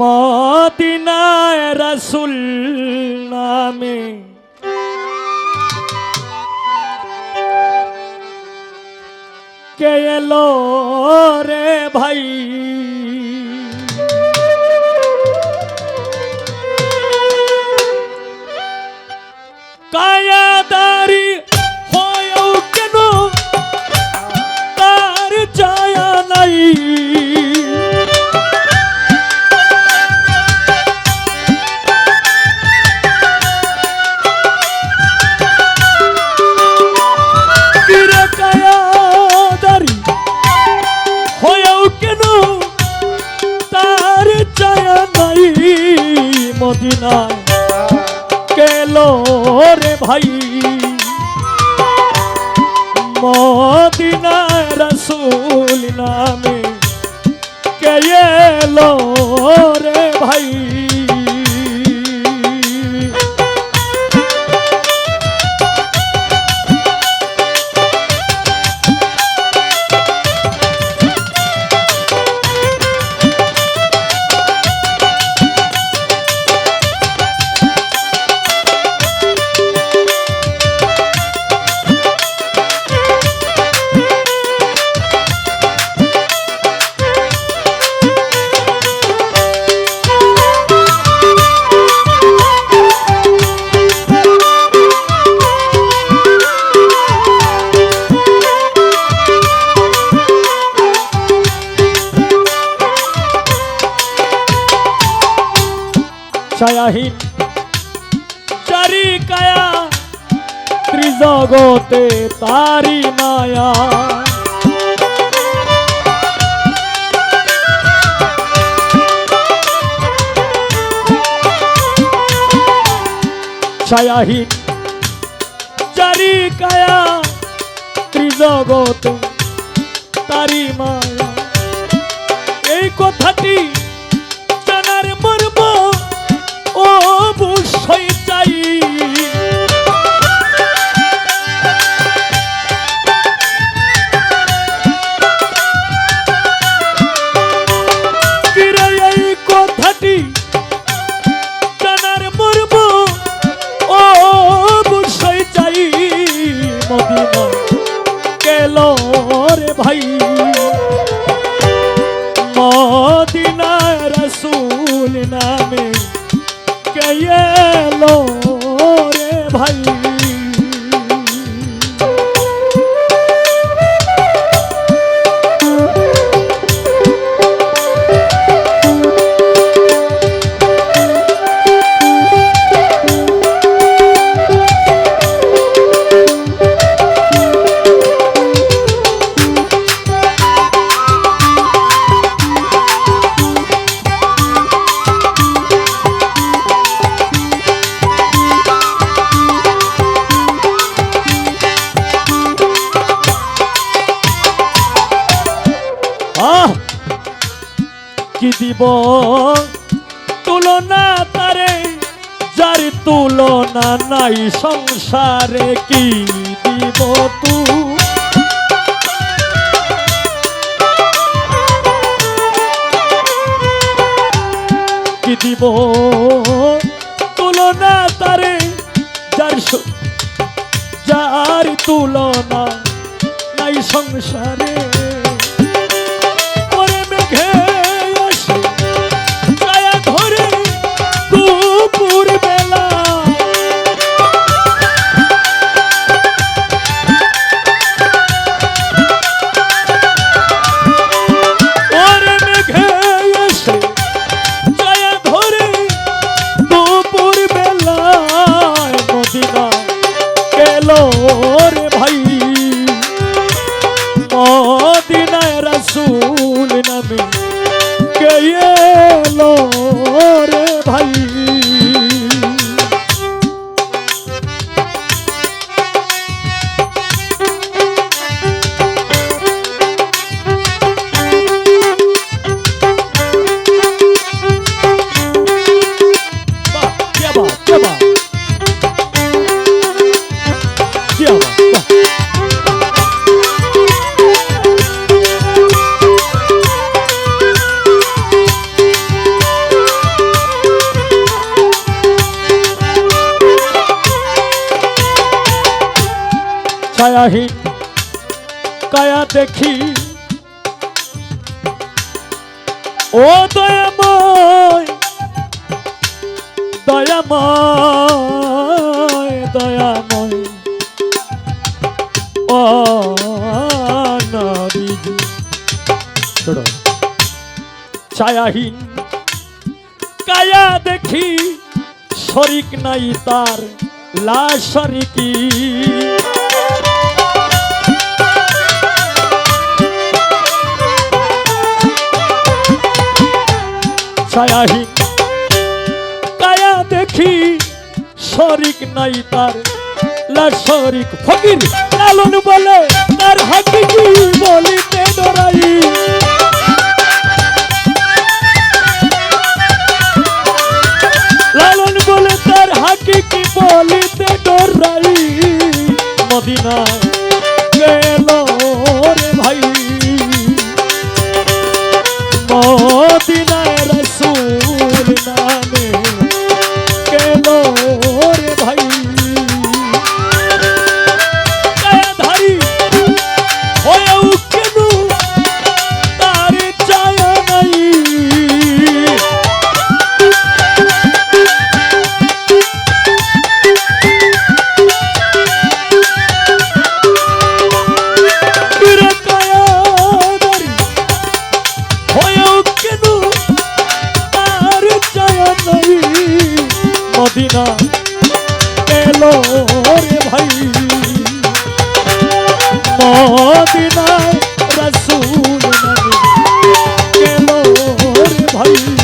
মদিনায় রসুল নামে কে এলো রে ভাই? মদিনায় কেলো রে ভাই। মদিনায় রসুল নামে কে রে ভাই। ছায়াহীন। চারি কায়া ত্রিজগতে তারি মায়া। ছায়াহীন। চারি কায়া ত্রিজগতে তারি মায়া। এই কথাটি রে দিব। তুলনা তারে, যার তুলনা নাই, সংসারে কি দিব তু? কি দিব? তুলনা তারে, যার যার তুলনা নাই, সংসারে। ওরে মেঘে ছায়াহীন কায়া দেখি। ও দয়াময় দয়াময় দয়াময়। ও ছায়াহীন কায়া দেখি, শরিক নাই তার লা শরিকি ছায়াহীন কায়া দেখি শরিক নাই তার। শরিক ফকির লালন বলে, তার হাকিকি বলিতে ডরাই। লালন বলে, তার হাকিকি বলিতে ডরাই। মদিনা দিনা এলো রে ভাই। মদিনায় রসুল এলো রে ভাই।